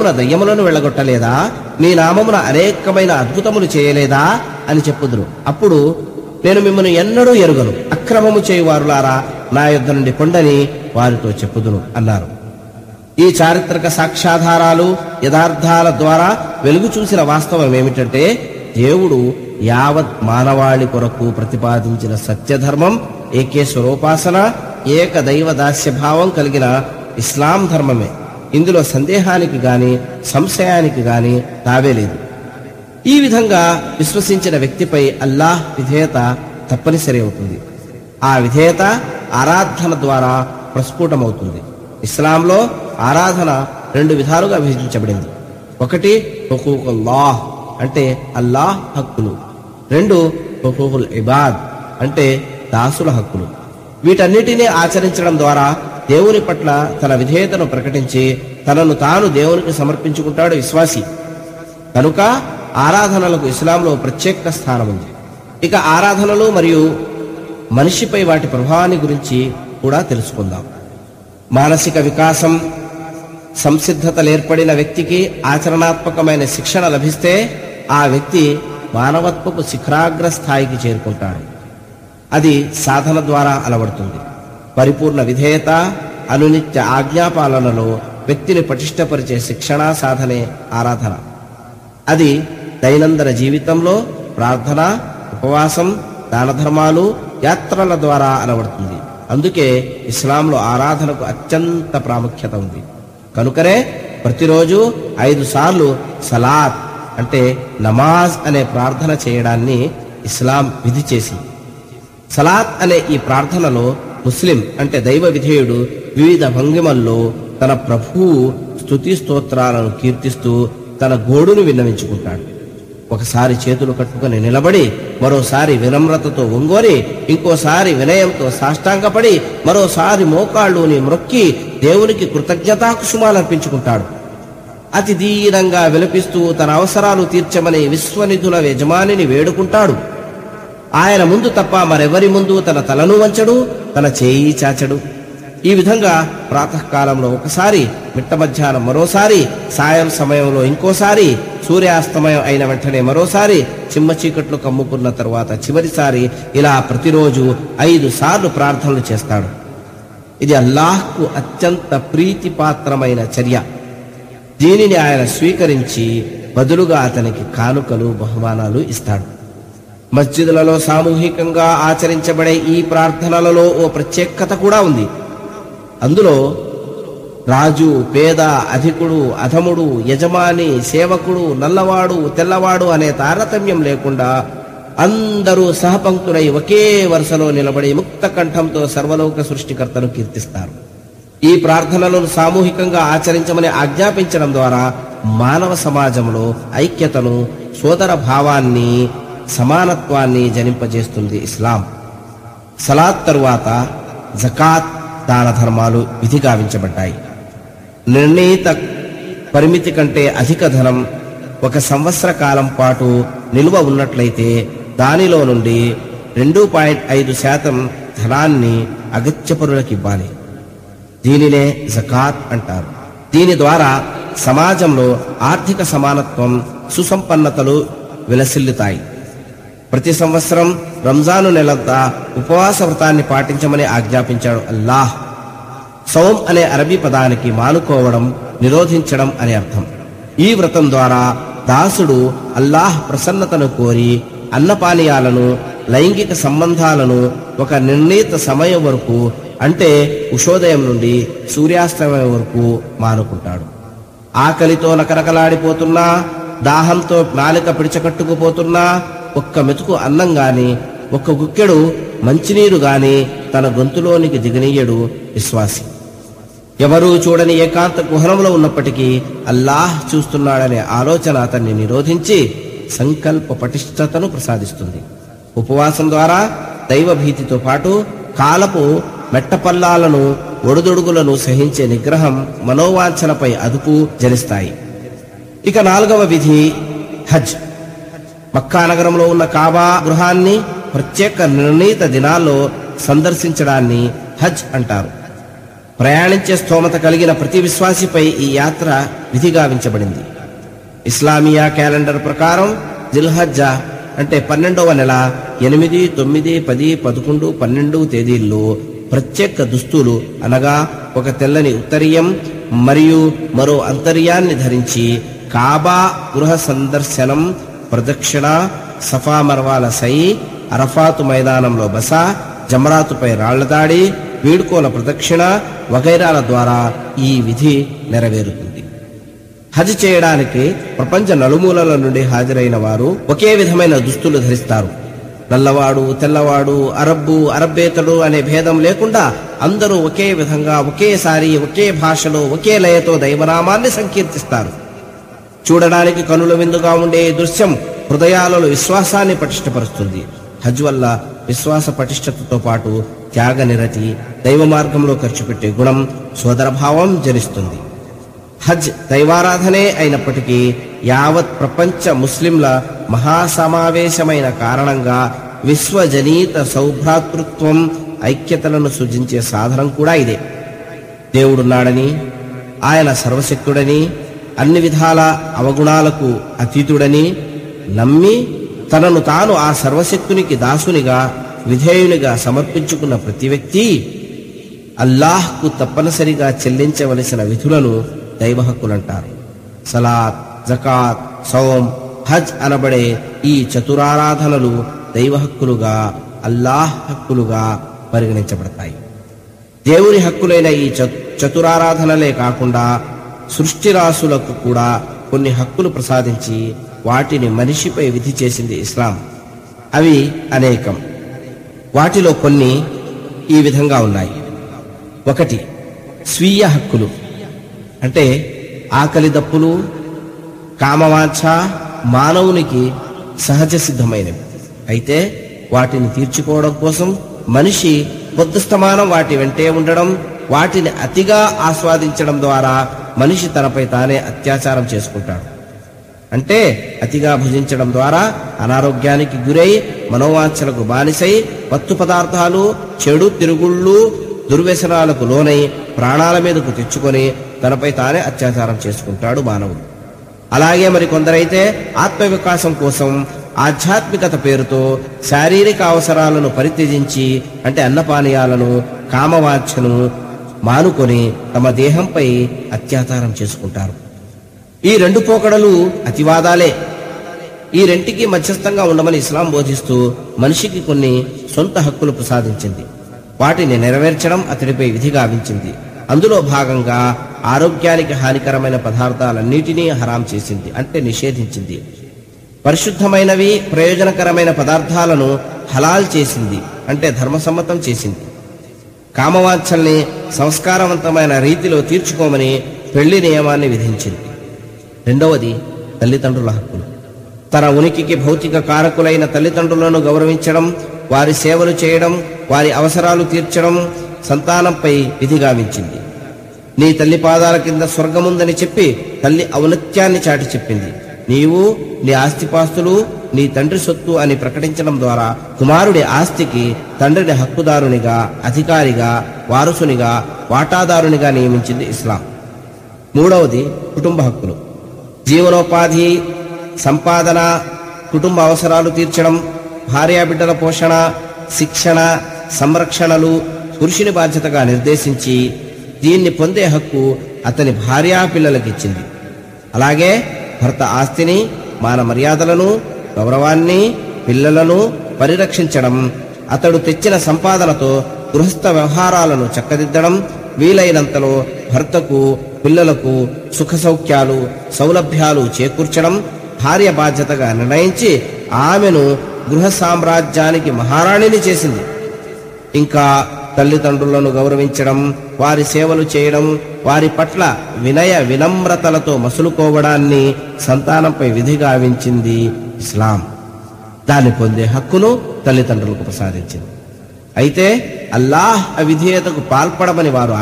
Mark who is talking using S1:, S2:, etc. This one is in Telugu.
S1: నామమున దయ్యములను వెళ్ళగొట్టలేదా? నీ నామమున అనేకమైన అద్భుతములు చేయలేదా? అని చెప్పుదురు. అప్పుడు నేను మిమ్మల్ని ఎన్నడూ ఎరుగను. అక్రమము చేయువారులారా నా యుద్ధ నుండి పొండని వారితో చెప్పుదును అన్నారు. ఈ చారిత్రక సాక్ష్యాధారాలు యథార్థాల ద్వారా వెలుగు చూసిన వాస్తవం ఏమిటంటే దేవుడు యావత్ మానవాళి కొరకు ప్రతిపాదించిన సత్యధర్మం ఏకేశ్వరోపాసన ఏకదైవ దాస్యభావం కలిగిన ఇస్లాం ధర్మమే. ఇందులో సందేహానికి గాని సంశయానికి గాని తావేలేదు ఈ విధంగా విశ్వసించిన వ్యక్తిపై అల్లాహ్ విధేయత తప్పనిసరి అవుతుంది. ఆ విధేయత ఆరాధన ద్వారా ప్రస్ఫుటమవుతుంది. ఇస్లాంలో ఆరాధన రెండు విధాలుగా విభజించబడింది. ఒకటి హుకూకుల్లాహ్ అంటే అల్లాహ్ హక్కులు. రెండు హుకూకుల్ ఇబాద్ అంటే దాసుల హక్కులు. వీటన్నిటినీ ఆచరించడం ద్వారా దేవుని పట్ల తన విధేయతను ప్రకటించి తనను తాను దేవునికి సమర్పించుకుంటాడు విశ్వాసి. కనుక ఆరాధనలకు ఇస్లాంలో ప్రత్యేక స్థానం ఉంది. ఇక ఆరాధనలు మరియు మనిషిపై వాటి ప్రభావాన్ని గురించి కూడా తెలుసుకుందాం. మానసిక వికాసం సంసిద్ధతలు ఏర్పడిన వ్యక్తికి ఆచరణాత్మకమైన శిక్షణ లభిస్తే ఆ వ్యక్తి మానవత్వపు శిఖరాగ్ర స్థాయికి చేరుకుంటాడు. అది సాధన ద్వారా అలవడుతుంది. పరిపూర్ణ విధేయత అనునిత్య ఆజ్ఞాపాలనలో వ్యక్తిని పటిష్టపరిచే శిక్షణా సాధనే ఆరాధన. అది దైనందిన జీవితంలో ప్రార్థన ఉపవాసం దానధర్మాలు యాత్రల ద్వారా అలవడుతుంది. అందుకే ఇస్లాంలో ఆరాధనకు అత్యంత ప్రాముఖ్యత ఉంది. కనుకనే ప్రతిరోజు ఐదు సార్లు సలాద్ అంటే నమాజ్ అనే ప్రార్థన చేయడాన్ని ఇస్లాం విధి చేసింది సలాత్ అనే ఈ ప్రార్థనలో ముస్లిం అంటే దైవ విధేయుడు వివిధ భంగిమల్లో తన ప్రభువు స్థుతి స్తోత్రాలను కీర్తిస్తూ తన గోడును విన్నవించుకుంటాడు. ఒకసారి చేతులు కట్టుకుని నిలబడి మరోసారి వినమ్రతతో ఒంగోరి ఇంకోసారి వినయంతో సాష్టాంగపడి మరోసారి మోకాళ్ళుని మ్రొక్కి దేవునికి కృతజ్ఞతాకుసుమాలర్పించుకుంటాడు. అతి దీనంగా విలపిస్తూ తన అవసరాలు తీర్చమని విశ్వనిధుల యజమానిని వేడుకుంటాడు. ఆయన ముందు తప్ప మరెవరి ముందు తన తలను వంచడు తన చేయి చాచడు. ఈ విధంగా ప్రాతకాలంలో ఒకసారి మిట్ట మధ్యాహ్నం మరోసారి సాయం సమయంలో ఇంకోసారి సూర్యాస్తమయం అయిన వెంటనే మరోసారి చిమ్మ చీకట్లు కమ్ముకున్న తరువాత చివరిసారి ఇలా ప్రతిరోజు ఐదు సార్లు ప్రార్థనలు చేస్తాడు. ఇది అల్లాహ్కు అత్యంత ప్రీతిపాత్రమైన చర్య. దీనిని ఆయన స్వీకరించి బదులుగా అతనికి కానుకలు బహుమానాలు ఇస్తాడు. మస్జిదులలో సామూహికంగా ఆచరించబడే ఈ ప్రార్థనలలో ఓ ప్రత్యేకత కూడా ఉంది. అందులో రాజు పేద అధికుడు అధముడు యజమాని సేవకుడు నల్లవాడు తెల్లవాడు అనే తారతమ్యం లేకుండా అందరూ సహపంక్తులై ఒకే వరుసలో నిలబడి ముక్త కంఠంతో సర్వలోక సృష్టికర్తను కీర్తిస్తారు. ఈ ప్రార్థనలను సామూహికంగా ఆచరించమని ఆజ్ఞాపించడం ద్వారా మానవ సమాజంలో ఐక్యతను సోదర భావాన్ని సమానత్వాన్ని జనింపజేస్తుంది ఇస్లాం. సలాత్ తరువాత జకాత్ దాన ధర్మాలు విధిగావించబడ్డాయి. నిర్ణీత పరిమితి కంటే అధిక ధనం ఒక సంవత్సర కాలం పాటు నిల్వ ఉన్నట్లయితే దానిలో నుండి రెండు పాయింట్ ఐదు శాతం ధనాన్ని అగత్యపరులకు ఇవ్వాలి. దీనినే జకాత్ అంటారు. దీని ద్వారా సమాజంలో ఆర్థిక సమానత్వం సుసంపన్నతలు విలసిల్లుతాయి. ప్రతి సంవత్సరం రంజాను నెలంతా ఉపవాస వ్రతాన్ని పాటించమని ఆజ్ఞాపించాడు అల్లాహ్. సౌం అనే అరబీ పదానికి మానుకోవడం నిరోధించడం అనే అర్థం. ఈ వ్రతం ద్వారా దాసుడు అల్లాహ్ ప్రసన్నతను కోరి అన్నపానీయాలను లైంగిక సంబంధాలను ఒక నిర్ణీత సమయం వరకు అంటే ఉషోదయం నుండి సూర్యాస్తమయం వరకు మానుకుంటాడు. ఆకలితో నకరకలాడిపోతున్నా దాహంతో నాలిక పిడిచకట్టుకుపోతున్నా ఒక్క మెతుకు అన్నం గాని ఒక్క గుక్కెడు మంచినీరు గాని తన గొంతులోనికి దిగనీయడు విశ్వాసి. ఎవరూ చూడని ఏకాంత గుహనంలో ఉన్నప్పటికీ అల్లాహ్ చూస్తున్నాడనే ఆలోచన అతన్ని నిరోధించి సంకల్ప పటిష్టతను ప్రసాదిస్తుంది. ఉపవాసం ద్వారా దైవ భీతితో పాటు కాలపు మెట్టపల్లాలను ఒడుదొడుగులను సహించే నిగ్రహం మనోవాంఛనపై అదుపు జనిస్తాయి. ఇక నాలుగవ విధి హజ్. మక్కా నగరంలో ఉన్న కాబా గృహాన్ని ప్రత్యేక నిర్ణీత దినాల్లో సందర్శించడాన్ని హజ్ అంటారు. ప్రయాణించే స్తోమత కలిగిన ప్రతి విశ్వాసిపై ఈ యాత్ర విధిగావించబడింది. ఇస్లామియా క్యాలెండర్ ప్రకారం జిల్హజ్జా అంటే పన్నెండవ నెల ఎనిమిది తొమ్మిది పది పదకొండు పన్నెండు తేదీల్లో ప్రత్యేక దుస్తులు అనగా ఒక తెల్లని ఉత్తరీయం మరియు మరో అంతర్యాన్ని ధరించి కాబా గృహ సందర్శనం ప్రదక్షిణ సఫా మర్వాల సై అరఫాతు మైదానంలో బస జమరాతుపై రాళ్ళదాడి వీడుకోల ప్రదక్షిణ వగైరాల ద్వారా ఈ విధి నెరవేరుతుంది. హజ్ చేయడానికి ప్రపంచ నలుమూలల నుండి హాజరైన వారు ఒకే విధమైన దుస్తులు ధరిస్తారు. నల్లవాడు తెల్లవాడు అరబ్బు అరబ్బేతడు అనే భేదం లేకుండా అందరూ ఒకే విధంగా ఒకేసారి ఒకే భాషలో ఒకే లయతో దైవనామాన్ని సంకీర్తిస్తారు. చూడడానికి కనుల విందుగా ఉండే ఈ దృశ్యం హృదయాలలో విశ్వాసాన్ని పటిష్టపరుస్తుంది. హజ్ వల్ల విశ్వాస పటిష్టతతో పాటు త్యాగ నిరతి దైవ మార్గంలో ఖర్చు పెట్టే గుణం సోదరభావం జనిస్తుంది. హజ్ దైవారాధనే అయినప్పటికీ యావత్ ప్రపంచ ముస్లింల మహాసమావేశమైన కారణంగా విశ్వజనీత సౌభ్రాతృత్వం ఐక్యతలను సృజించే సాధనం కూడా ఇదే. దేవుడున్నాడని ఆయన సర్వశక్తుడని అన్ని విధాల అవగుణాలకు అతీతుడని నమ్మి తనను తాను ఆ సర్వశక్తునికి దాసునిగా విధేయునిగా సమర్పించుకున్న ప్రతి వ్యక్తి అల్లాహ్కు తప్పనిసరిగా చెల్లించవలసిన విధులను దైవ హక్కులంటారు సలాత్ జకాత్ సౌం హజ్ అనబడే ఈ చతురారాధనలు దైవ హక్కులుగా అల్లాహ్ హక్కులుగా పరిగణించబడతాయి. దేవుని హక్కులైన ఈ చతురారాధనలే కాకుండా సృష్టి రాసులకు కూడా కొన్ని హక్కులు ప్రసాదించి వాటిని మనిషిపై విధి చేసింది ఇస్లాం. అవి అనేకం. వాటిలో కొన్ని ఈ విధంగా ఉన్నాయి. ఒకటి స్వీయ హక్కులు. అంటే ఆకలి దప్పులు కామవాంఛ మానవునికి సహజ సిద్ధమైనవి. అయితే వాటిని తీర్చుకోవడం కోసం మనిషి పొద్దుస్తమానం వాటి వెంటే ఉండడం వాటిని అతిగా ఆస్వాదించడం ద్వారా మనిషి తనపై తానే అత్యాచారం చేసుకుంటాడు. అంటే అతిగా భుజించడం ద్వారా అనారోగ్యానికి గురై మనోవాంఛలకు బానిసై పత్తు పదార్థాలు చెడు తిరుగుళ్ళు దుర్వ్యసనాలకు లోనై ప్రాణాల మీదకు తెచ్చుకొని తనపై తానే అత్యాచారం చేసుకుంటాడు మానవుడు. అలాగే మరి కొందరైతే ఆత్మవికాసం కోసం ఆధ్యాత్మికత పేరుతో శారీరక అవసరాలను పరిత్యజించి అంటే అన్నపానీయాలను కామవాంఛను మానుకొని తమ దేహంపై అత్యాచారం చేసుకుంటారు. ఈ రెండు పోకడలు అతివాదాలే. ఈ రెంటికి మధ్యస్థంగా ఉండమని ఇస్లాం బోధిస్తూ మనిషికి కొన్ని సొంత హక్కులు ప్రసాదించింది. వాటిని నెరవేర్చడం అతడిపై విధి గావించింది. అందులో భాగంగా ఆరోగ్యానికి హానికరమైన పదార్థాలన్నిటినీ హరాం చేసింది అంటే నిషేధించింది. పరిశుద్ధమైనవి ప్రయోజనకరమైన పదార్థాలను హలాల్ చేసింది అంటే ధర్మసమ్మతం చేసింది. కామవాంఛల్ని సంస్కారవంతమైన రీతిలో తీర్చుకోమని పెళ్ళి నియమాన్ని విధించింది. రెండవది తల్లిదండ్రుల హక్కులు. తన ఉనికికి భౌతిక కారకులైన తల్లిదండ్రులను గౌరవించడం వారి సేవలు చేయడం వారి అవసరాలు తీర్చడం సంతానంపై విధిగావించింది నీ తల్లి పాదాల కింద స్వర్గముందని చెప్పి తల్లి ఔన్నత్యాన్ని చాటి చెప్పింది. నీవు నీ ఆస్తిపాస్తులు నీ తండ్రి సొత్తు అని ప్రకటించడం ద్వారా కుమారుడి ఆస్తికి తండ్రిని హక్కుదారునిగా అధికారిగా వారసునిగా వాటాదారునిగా నియమించింది ఇస్లాం. మూడవది కుటుంబ హక్కులు. జీవనోపాధి సంపాదన కుటుంబ అవసరాలు తీర్చడం భార్యాబిడ్డల పోషణ శిక్షణ సంరక్షణలు పురుషుని బాధ్యతగా నిర్దేశించి దీన్ని పొందే హక్కు అతని భార్యా పిల్లలకిచ్చింది అలాగే భర్త ఆస్తిని మాన మర్యాదలను గౌరవాన్ని పిల్లలను పరిరక్షించడం అతడు తెచ్చిన సంపాదనతో గృహస్థ వ్యవహారాలను చక్కదిద్దడం వీలైనంతలో భర్తకు పిల్లలకు సుఖ సౌఖ్యాలు సౌలభ్యాలు చేకూర్చడం భార్య బాధ్యతగా నిర్ణయించి ఆమెను గృహ సామ్రాజ్యానికి మహారాణిని చేసింది. ఇంకా తల్లిదండ్రులను గౌరవించడం వారి సేవలు చేయడం వారి పట్ల వినయ వినమ్రతలతో మసులుకోవడాన్ని సంతానంపై విధిగావించింది ఇస్లాం. దాన్ని పొందే హక్కును తల్లిదండ్రులకు ప్రసాదించింది. అయితే అల్లాహ్ అవిధేయతకు పాల్పడమని వారు